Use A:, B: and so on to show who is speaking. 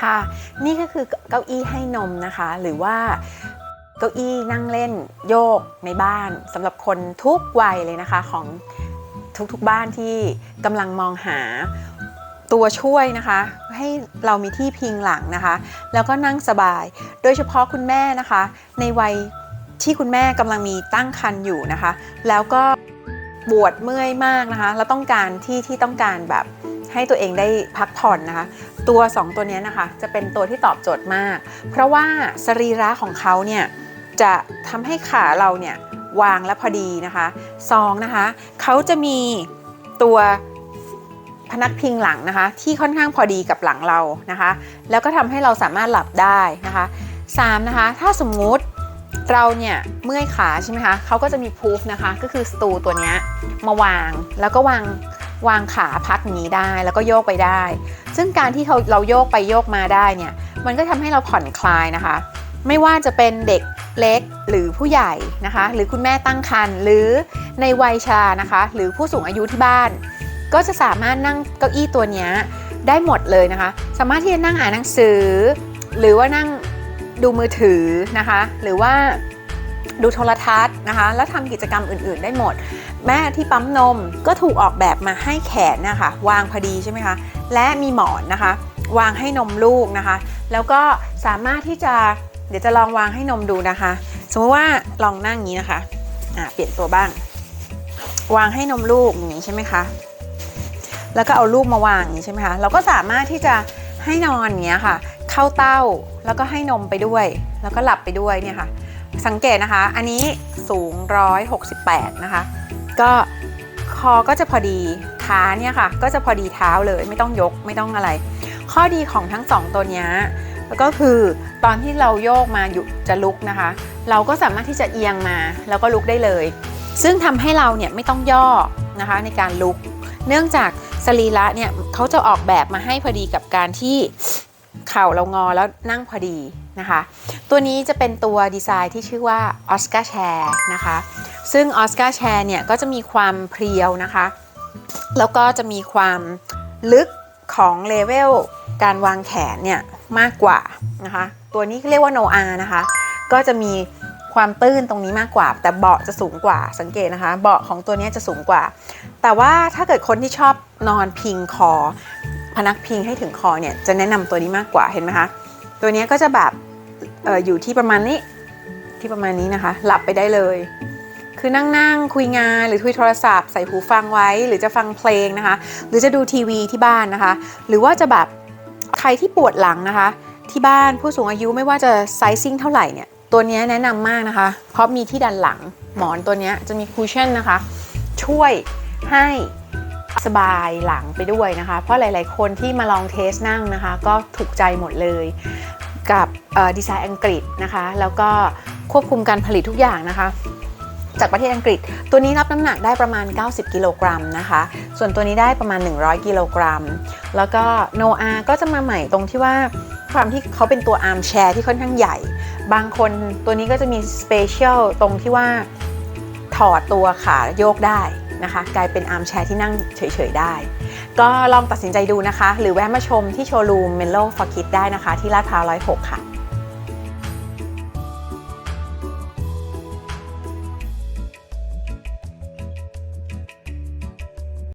A: ค่ะ นี่ก็คือเก้าอี้ให้นมนะคะ หรือว่าเก้าอี้นั่งเล่นโยกในบ้านสำหรับคนทุกวัยเลยนะคะของทุกๆบ้านที่กำลังมองหาตัวช่วยนะคะ ให้เรามีที่พิงหลังนะคะ แล้วก็นั่งสบาย โดยเฉพาะคุณแม่นะคะ ในวัยที่คุณแม่กำลังมีตั้งครรภ์อยู่นะคะ แล้วก็ปวดเมื่อยมากนะคะ แล้วต้องการที่ที่ต้องการแบบ ให้ตัวเองได้พักผ่อนนะคะ ตัว 2 ตัวนี้นะคะจะเป็นตัวที่ตอบโจทย์มาก เพราะว่าสรีระของเขาเนี่ยจะทำให้ขาเราเนี่ยวางและพอดีนะคะสองนะคะเขาจะมีตัวพนักพิงหลังนะคะ ที่ค่อนข้างพอดีกับหลังเรานะคะ แล้วก็ทำให้เราสามารถหลับได้นะคะสามนะคะถ้าสมมุติเราเนี่ยเมื่อยขาใช่ไหมคะเขาก็จะมีพูฟนะคะ ก็คือสตูตัวนี้มาวางแล้วก็วาง วางขาพักนี้ได้แล้วก็โยกไปได้ ซึ่งการที่เราเราโยกไปโยกมาได้เนี่ย มันก็ทำให้เราผ่อนคลายนะคะ ไม่ว่าจะเป็นเด็กเล็กหรือผู้ใหญ่นะคะ หรือคุณแม่ตั้งครรภ์หรือในวัยชรานะคะ หรือผู้สูงอายุที่บ้าน ก็จะสามารถนั่งเก้าอี้ตัวนี้ได้หมดเลยนะคะ สามารถที่จะนั่งอ่านหนังสือ หรือว่านั่งดูมือถือนะคะ หรือว่าดูโทรทัศน์นะคะ แล้วทำกิจกรรมอื่น ๆ ได้หมด แม่ที่ปั๊มนมก็ถูกออกแบบมาให้แขนนะคะวางพอดีใช่ไหมคะและมีหมอนนะคะ วางให้นมลูกนะคะ แล้วก็สามารถที่จะเดี๋ยวจะลองวางให้นมดูนะคะ สมมติว่าลองนั่งอย่างนี้นะคะอ่าเปลี่ยนตัวบ้าง วางให้นมลูกอย่างนี้ใช่ไหมคะแล้วก็เอาลูกมาวางอย่างนี้ใช่ไหมคะเราก็สามารถที่จะให้นอนอย่างเงี้ยค่ะ เข้าเต้าแล้วก็ให้นมไปด้วย แล้วก็หลับไปด้วยเนี่ยค่ะ สังเกตนะคะ อันนี้สูง 168 นะคะ ก็คอก็จะพอดีขาเนี่ยค่ะ ก็จะพอดีเท้าเลยไม่ต้องยกไม่ต้องอะไร ข้อดีของทั้งสองตัวเนี้ยก็คือตอนที่เราโยกมาอยู่จะลุกนะคะ เราก็สามารถที่จะเอียงมาแล้วก็ลุกได้เลย ซึ่งทำให้เราเนี่ยไม่ต้องย่อนะคะในการลุก เนื่องจากสรีระเนี่ยเขาจะออกแบบมาให้พอดีกับการที่ เข่าเรางอแล้วนั่งพอดีนะคะ ตัวนี้จะเป็นตัวดีไซน์ที่ชื่อว่า Oscar Chair นะคะ ซึ่ง Oscar Chair เนี่ยก็จะมีความเพรียวนะคะ แล้วก็จะมีความลึกของเลเวลการวางแขนเนี่ยมากกว่านะคะ ตัวนี้เรียกว่า Noah นะคะ ก็จะมีความตื้นตรงนี้มากกว่า แต่เบาะจะสูงกว่าสังเกตนะคะ เบาะของตัวนี้จะสูงกว่า แต่ว่าถ้าเกิดคนที่ชอบนอนพิงคอ พนักพิงให้ถึงคอเนี่ยจะแนะนำตัวนี้มากกว่าเห็นไหมคะตัวนี้ก็จะแบบอออยู่ที่ประมาณนี้ที่ประมาณนี้นะคะ หลับไปได้เลย คือนั่งๆคุยงานหรือคุยโทรศัพท์ใส่หูฟังไว้ หรือจะฟังเพลงนะคะ หรือจะดูทีวีที่บ้านนะคะ หรือว่าจะแบบใครที่ปวดหลังนะคะ ที่บ้านผู้สูงอายุไม่ว่าจะไซซิ่งเท่าไหร่เนี่ยตัวนี้แนะนำมากนะคะ เพราะมีที่ดันหลังหมอนตัวนี้จะมีคูชั่นนะคะ ช่วยให้ สบายหลังไปด้วยนะคะ เพราะหลาย ๆ คนที่มาลองเทสนั่งนะคะ ก็ถูกใจหมดเลย กับดีไซน์อังกฤษนะคะ แล้วก็ควบคุมการผลิตทุกอย่างนะคะจากประเทศอังกฤษ ตัวนี้รับน้ำหนักได้ประมาณ 90 กิโลกรัมนะคะ ส่วนตัวนี้ได้ประมาณ 100 กิโลกรัม แล้วก็โนอาก็จะมาใหม่ตรงที่ว่าความที่เขาเป็นตัวอาร์มแชร์ที่ค่อนข้างใหญ่ บางคนตัวนี้ก็จะมีสเปเชียลตรงที่ว่าถอดตัวขาโยกได้ นะคะกลายเป็นอาร์มแชร์ที่นั่งเฉยๆได้ ก็ลองตัดสินใจดูนะคะ หรือแวะมาชมที่โชว์รูมเมนโลฟอร์คิดได้นะคะ ที่ลาดพร้าว106 ค่ะ